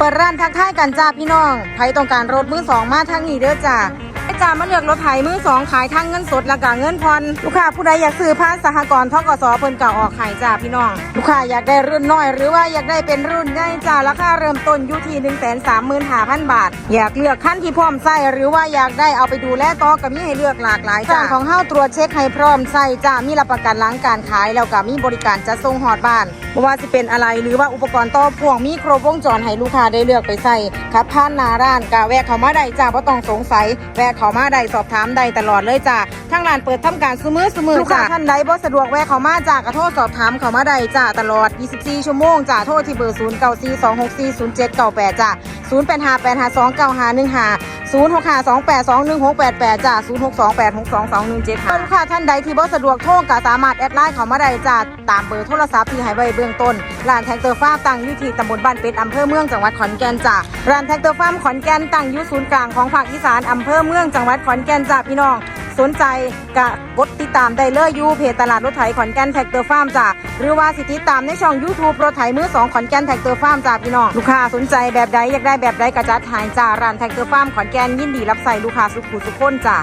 เปิดร้านทักทายกันจ้าพี่น้องใครต้องการรถมือสองมาทางนี้เด้อจ้า จ้ามาเลือกรถไถมือสองขายทั้งเงินสดและก็เงินผ่อนลูกค้าผู้ใดอยากซื้อผ่านสหกรณ์ทกสเพิ่นเก่าออกขายจ้าพี่น้อง ลูกค้าอยากได้รุ่นน้อย หรือว่าอยากได้เป็นรุ่นใหญ่จ้าราคาเริ่มต้นอยู่ที่1 3 5 0 0 0บาท อยากเลือกขั้นที่พร้อมใส่หรือว่าอยากได้เอาไปดูแลต่อก็มีให้เลือกหลากหลายจ้าของเฮาตรวจเช็คให้พร้อมใส่จ้ามีรับประกันหล้างการขายแล้วก็มีบริการจัดส่งฮอดบ้านบ่ว่าสิเป็นอะไรหรือว่าอุปกรณ์ต่อพ่วงมีครบวงจรให้ลูกค้าได้เลือกไปใส่ครับผ่านนาร้านกะแวะเขามาได้จ้าบ่ต้องสงสัยแวะเขาามาได้สอบถามได้ตลอดเลยจ้าทางร้านเปิดทำการซื้อมือซื้อมือจ้าท่านใดบ่สะดวกแวะเขามาจ้าก็โทรสอบถามเขามาได้จ้าตลอด 24 ชั่วโมงจ้าโทรที่เบอร์ 0942640798จ้า0858529515 0 6 5 2 8 2 1 6 8 8จ้า0 6 2 8 6 2 2 1 7ค่ะลูกค้าท่านใดที่บ่สะดวกโทรก็สามารถแอดไลน์เข้ามาได้จ้าตามเบอร์โทรศัพท์ที่ให้ไว้เบื้องต้น ร้านแท็กเตอร์ฟาร์มตั้งอยู่ที่ตำบลบ้านเป็ดอำเภอเมืองจังหวัดขอนแก่นจ้าร้านแท็กเตอร์ฟาร์มขอนแก่นตั้งอยู่ศูนย์กลางของภาคอีสานอำเภอเมืองจังหวัดขอนแก่นจ้าพี่น้อง สนใจกะกดติดตามได้เลยอยูเพจตลาดรถไถขอนแก่นแท็กเตอร์ฟาร์มจ้าหรือว่าสิติดตามในช่อง YouTube รถไถมือสองขอนแก่นแท็กเตอร์ฟาร์มจ้าพี่น้องลูกค้าสนใจแบบใดอยากได้แบบใดกระจัดหายจ้าร้านแท็กเตอร์ฟาร์มขอนแก่นยินดีรับใส่ลูกค้าสุขุสุขคนจ้า